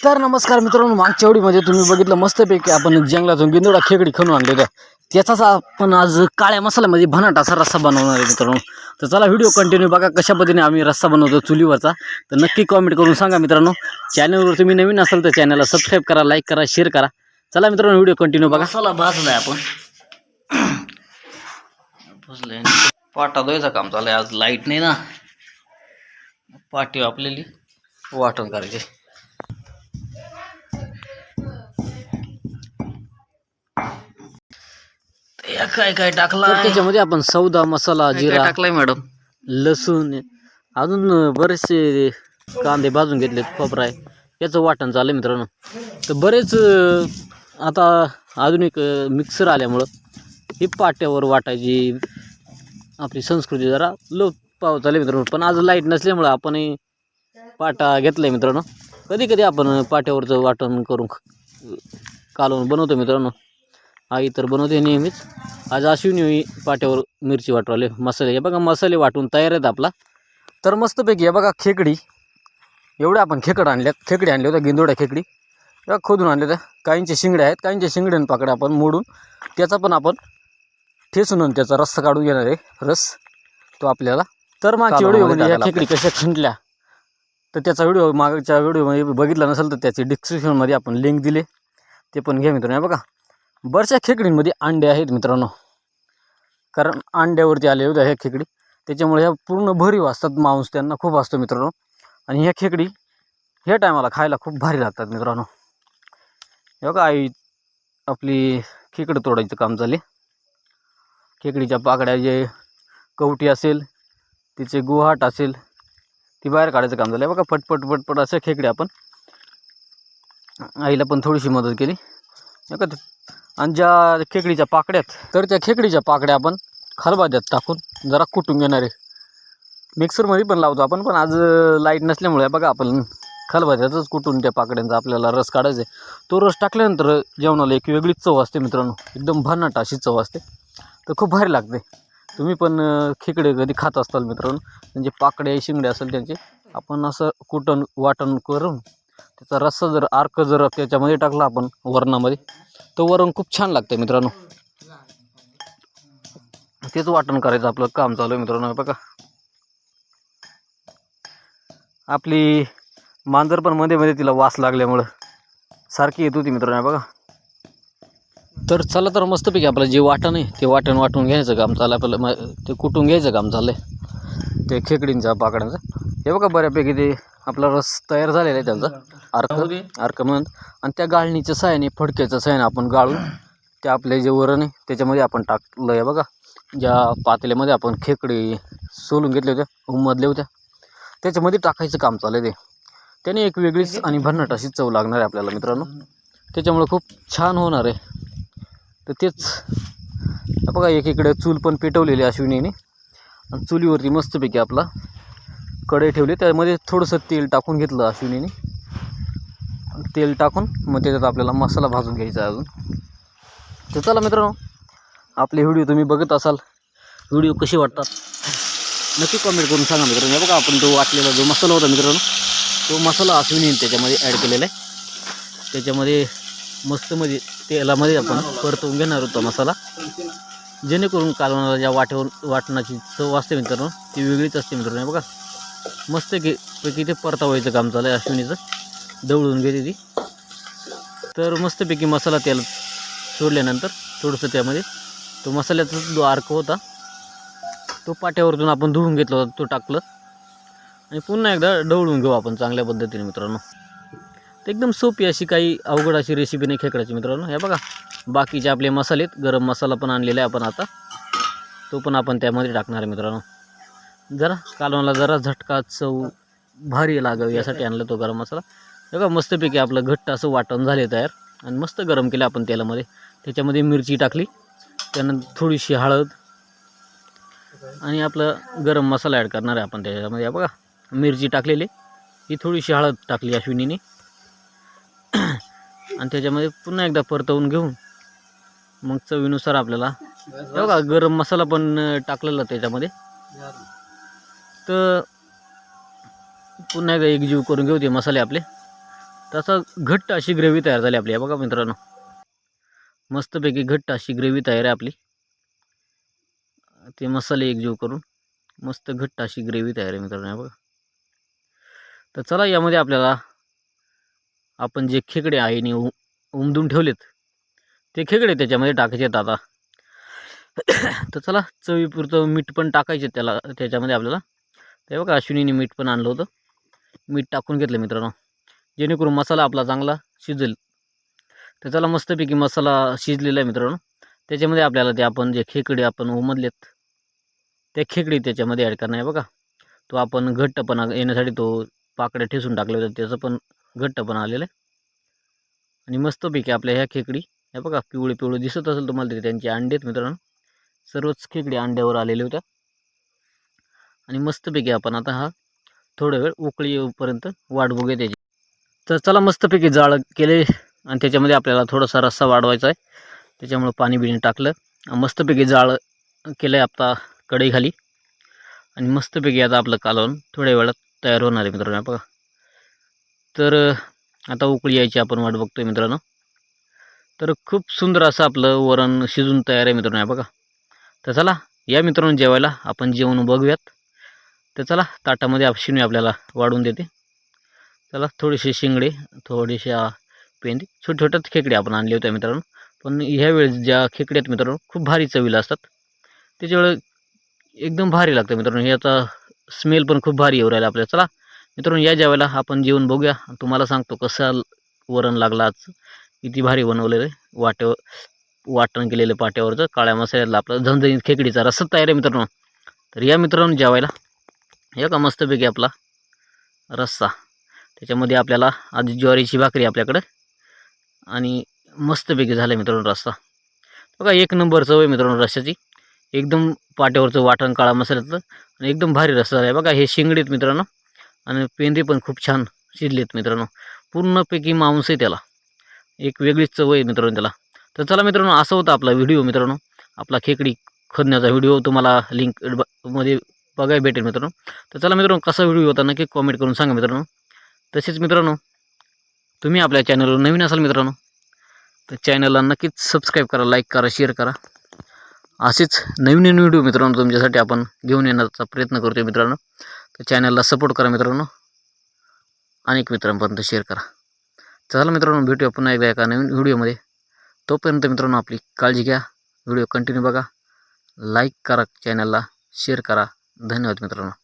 तर नमस्कार मित्रांनो मागच्या वेळीमध्ये तुम्ही बघितलं मस्तपैकी आपण जंगलातून गिंदोडा खेकडी खणून आणले होत्या त्याचाच आपण आज काळ्या मसाल्यामध्ये भनाट असा रस्सा बनवणार आहे मित्रांनो. तर चला व्हिडिओ कंटिन्यू बघा कशा पद्धतीने आम्ही रस्सा बनवतो चुलीवरचा. तर नक्की कॉमेंट करून सांगा मित्रांनो. चॅनलवर तुम्ही नवीन असाल तर चॅनलला सबस्क्राईब करा लाईक करा शेअर करा. चला मित्रांनो व्हिडिओ कंटिन्यू बघा. चला भाजला आहे आपण पाटा द्यायचं काम चाललंय आज लाइट नाही ना. पाठी आपल्याली वाटण करायचे. काय काय टाकला त्याच्यामध्ये आपण सौदा मसाला जिरा टाकलाय मॅडम? लसूण अजून बरेचसे कांदे भाजून घेतलेत खोबरा आहे याचं वाटण चाललंय मित्रांनो. तर बरेच आता आधुनिक मिक्सर आल्यामुळं ही पाट्यावर वाटायची. आपली संस्कृती जरा लोप पावत चालली मित्रांनो. पण आज लाइट नसल्यामुळं आपण हे पाटा घेतलाय मित्रांनो. कधी कधी आपण पाट्यावरचं वाटण करून कालवून बनवतो मित्रांनो. आई तर बनवते नेहमीच. आज अश्विनी पाट्यावर मिरची वाटवाले. मसाले. हे बघा मसाले वाटून तयार आहेत आपला. तर मस्तपैकी हे बघा खेकडी. एवढ्या आपण खेकड आणल्यात. खेकडी आणल्या होत्या गिंदोड्या खेकडी. या खोदून आणल्या होत्या. काहींचे शिंगड्या आहेत काहींचे शिंगडे आणि पाकड्या आपण मोडून त्याचा पण आपण ठेचून आणि त्याचा रस्सा काढून घेणार आहे. रस तो आपल्याला तर मागच्या व्हिडिओमध्ये या खेकडी कशा खंडल्या तर त्याचा व्हिडिओ मागच्या व्हिडिओमध्ये बघितला नसेल तर त्याची डिस्क्रिप्शनमध्ये आपण लिंक दिले. ते पण घ्या मित्रांनो. बघा. बऱ्याचशा खेकडींमध्ये अंडे आहेत मित्रांनो. कारण अंड्यावरती आले होते ह्या खेकडी. त्याच्यामुळे ह्या पूर्ण भरीव असतात मांस त्यांना खूप असतो मित्रांनो. आणि ह्या खेकडी ह्या टायमाला खायला खूप भारी लागतात मित्रांनो. हे बघा आई आपली खेकडं तोडायचं काम झाले. खेकडीच्या पाकड्या जे कवटी असेल तिचे गुहाट असेल ती बाहेर काढायचं काम झालं बघा पटपट पटपट अशा खेकड्या आपण आईला पण थोडीशी मदत केली. हे का ते- आणि ज्या खेकडीच्या पाकड्यात तर त्या खेकडीच्या पाकड्या आपण खलबाद्यात टाकून जरा कुटून घेणार आहे. मिक्सरमध्ये पण लावतो आपण पण आज लाइट नसल्यामुळे बघा आपण खलबाद्यातच कुटून त्या पाकड्यांचा आपल्याला रस काढायचा आहे. तो रस टाकल्यानंतर जेवणाला एक वेगळीच चव असते मित्रांनो. एकदम भन्नाट अशी चव असते. तर खूप भारी लागते. तुम्ही पण खेकडे कधी खात असताल मित्रांनो म्हणजे पाकडे शिंगडे असेल त्यांचे आपण असं कुटण वाटण करून त्याचा रस्सा जर अर्क जर त्याच्यामध्ये टाकला आपण वरणामध्ये तर वरण खूप छान लागतं मित्रांनो. तेच वाटण करायचं आपलं काम चालू आहे मित्रांनो बघा. आपली मांजर पण मध्ये मध्ये तिला वास लागल्यामुळं सारखी येत होती मित्रांनो बघा. तर चला तर मस्तपैकी आपलं जे वाटण आहे ते वाटण वाटून घ्यायचं काम चाललं आपलं ते कुटून घ्यायचं काम चाललं आहे. ते खेकडींचा पाकड्यांचं. हे बघा बऱ्यापैकी ते आपला रस तयार झालेला आहे त्यांचा. अर्क अर्क म्हणून. आणि त्या गाळणीच्या साह्याने फडक्याच्या साह्याने आपण गाळून ते आपले जे वरण आहे त्याच्यामध्ये आपण टाकलं आहे बघा. ज्या पातेल्यामध्ये आपण खेकडे सोलून घेतल्या होत्या उमधल्या होत्या त्याच्यामध्ये टाकायचं काम चालू आहे ते. त्याने एक वेगळीच आणि भन्नाट अशी चव लागणार आहे आपल्याला मित्रांनो. त्याच्यामुळे खूप छान होणार आहे. तर तेच. हे बघा एकीकडे चूल पण पेटवलेली अश्विनीने. आणि चुलीवरती मस्तपैकी आपला कढई ठेवली त्यामध्ये थोडंसं तेल टाकून घेतलं अश्विनीने. तेल टाकून मग त्याच्यात आपल्याला मसाला भाजून घ्यायचा आहे अजून. तर चला मित्रांनो आपले व्हिडिओ तुम्ही बघत असाल व्हिडिओ कसे वाटतात नक्की कमेंट करून सांगा मित्रांनो. बघा आपण तो वाटलेला जो मसाला होता मित्रांनो तो मसाला अश्विनीने त्याच्यामध्ये ॲड केलेला आहे. त्याच्यामध्ये मस्त म्हणजे तेलामध्ये आपण परतवून घेणार होतो मसाला. जेणेकरून कालवणाला ज्या वाटेवर वाटणाची चव असते मित्रांनो ती वेगळीच असते मित्रांनो बघा. मस्त पैकी ते परतावायचं काम चालू आहे अश्विनीचं. दवळून घेते ती. तर मस्तपैकी मसाला तेल सोडल्यानंतर थोडंसं त्यामध्ये तो मसाल्याचा जो अर्क होता तो पाट्यावरतून आपण धुवून घेतला होता तो टाकलं. आणि पुन्हा एकदा डवळून घेऊ आपण चांगल्या पद्धतीने मित्रांनो. तर एकदम सोपी अशी काही अवघड अशी रेसिपी नाही खेकडाची मित्रांनो. हे बघा बाकीचे आपले मसाले गरम मसाला पण आणलेला आहे आपण आता. तो पण आपण त्यामध्ये टाकणार आहे मित्रांनो. जरा कालवणाला जरा झटका चव भारी लागावी यासाठी आणला तो गरम मसाला. हे बघा मस्तपैकी आपलं घट्ट असं वाटण झाले तयार. आणि मस्त गरम केलं आपण तेलामध्ये. त्याच्यामध्ये मिरची टाकली. त्यानंतर थोडीशी हळद. आणि आपलं गरम मसाला ॲड करणार आहे आपण त्याच्यामध्ये. बघा मिरची टाकलेली. ही थोडीशी हळद टाकली अश्विनीने आणि त्याच्यामध्ये पुन्हा एकदा परतवून घेऊन मग चवीनुसार आपल्याला बघा गरम मसाला पण टाकलेला त्याच्यामध्ये. तर पुन्हा एकदा एकजीव करून घेऊ ते मसाले आपले. तसा घट्ट अशी ग्रेव्ही तयार झाली आपली. बघा मित्रांनो. मस्तपैकी घट्ट अशी ग्रेव्ही तयार आहे आपली. ते मसाले एकजीव करून मस्त घट्ट अशी ग्रेव्ही तयार आहे मित्रांनो. बघा. तर चला यामध्ये आपल्याला आपण जे खेकडे आहे नि उमदून ठेवलेत ते खेकडे त्याच्यामध्ये टाकायचे आहेत आता. तर चला चवीपुरतं मीठ पण टाकायचे त्याला त्याच्यामध्ये आपल्याला. ते बघा अश्विनीने मीठ पण आणलं होतं. मीठ टाकून घेतलं मित्रांनो. जेणेकरून मसाला आपला चांगला शिजेल. तर मस्तपैकी मसाला शिजलेला आहे मित्रांनो. त्याच्यामध्ये आपल्याला ते आपण जे खेकडे आपण उमदलेत त्या खेकडी त्याच्यामध्ये ॲड करणार आहे बघा. तो आपण घट्टपणा येण्यासाठी तो पाकड्या ठेसून टाकले होते त्याचं पण घट्टपणा आलेलं आहे. आणि मस्तपैकी आपल्या ह्या खेकडी हे बघा पिवळे पिवळे दिसत असेल तुम्हाला तरी त्यांचे अंडे आहेत मित्रांनो. सर्वच खेकडी अंड्यावर आलेले होत्या. आणि मस्तपैकी आपण आता हा थोडा वेळ उकळी येऊपर्यंत वाट बघूया त्याची. तर चला मस्तपैकी जाळ केले आणि त्याच्यामध्ये आपल्याला थोडासा रस्सा वाढवायचा आहे. त्याच्यामुळं पाणी बिणी टाकलं. मस्तपैकी जाळ केलं आहे आता कढईखाली. आणि मस्तपैकी आता आपलं कालवण थोड्या वेळात तयार होणार आहे मित्रांनो. बघा. तर आता उकळी यायची आपण वाट बघतो आहे मित्रांनो. तर खूप सुंदर असं आपलं वरण शिजून तयार आहे मित्रांनो. बघा. तर चला या मित्रांनो जेवायला आपण जेवण बघूयात. तर चला ताटामध्ये अश्विनी आपल्याला वाढून देते. चला थोडेसे शिंगडे थोडेशा पेंदी छोटे छोट्याच खेकडे आपण आणले होते मित्रांनो. पण ह्यावेळेस ज्या खेकड्या आहेत मित्रांनो खूप भारी चवीला असतात. त्याच्यामुळे एकदम भारी लागतं मित्रांनो. याचा स्मेल पण खूप भारी येऊ राहिला आपल्याला. चला मित्रांनो या जेवायला आपण जेवण बघूया तुम्हाला सांगतो कसं वरण लागला आज. किती भारी बनवलेलं आहे. वाटे वाटण केलेलं पाट्यावरचं काळ्या मसाल्यातलं आपलं झणझणीत खेकडीचा रस्सा तयार आहे मित्रांनो. तर या मित्रांनो जेवायला हे का मस्तपैकी आपला रस्सा. त्याच्यामध्ये आपल्याला आधी ज्वारीची भाकरी आपल्याकडं. आणि मस्तपैकी झालं मित्रांनो रस्सा. बघा एक नंबर चव आहे मित्रांनो रस्स्याची. एकदम पाट्यावरचं वाटण काळा मसाल्याचं आणि एकदम भारी रस्सा आहे बघा हे शिंगडीत मित्रांनो आणि पेंदे पण खूप छान शिजलेत मित्रांनो. पूर्णपैकी मांस आहे त्याला. एक वेगळीच चव आहे मित्रांनो त्याला. तर चला मित्रांनो असं होतं आपला व्हिडिओ मित्रांनो. आपला खेकडी खोदण्याचा व्हिडिओ तुम्हाला लिंकमध्ये बघायला भेटेल मित्रांनो. तर चला मित्रांनो कसा व्हिडिओ होता नक्की कॉमेंट करून सांगा मित्रांनो. तसेच मित्रांनो तुम्ही आपल्या चॅनलवर नवीन असाल मित्रांनो तर चॅनलला नक्कीच सबस्क्राईब करा लाईक करा शेअर करा. असेच नवीन नवीन व्हिडिओ मित्रांनो तुमच्यासाठी आपण घेऊन येण्याचा प्रयत्न करतो मित्रांनो. तर चॅनलला सपोर्ट करा मित्रांनो. अनेक मित्रांपर्यंत शेअर करा. चला मित्रांनो भेटूया पुन्हा एकदा एका नवीन व्हिडिओमध्ये तोपर्यंत मित्रांनो आपली काळजी घ्या. व्हिडिओ कंटिन्यू बघा. लाईक करा चॅनलला शेअर करा. धन्यवाद मित्रांनो.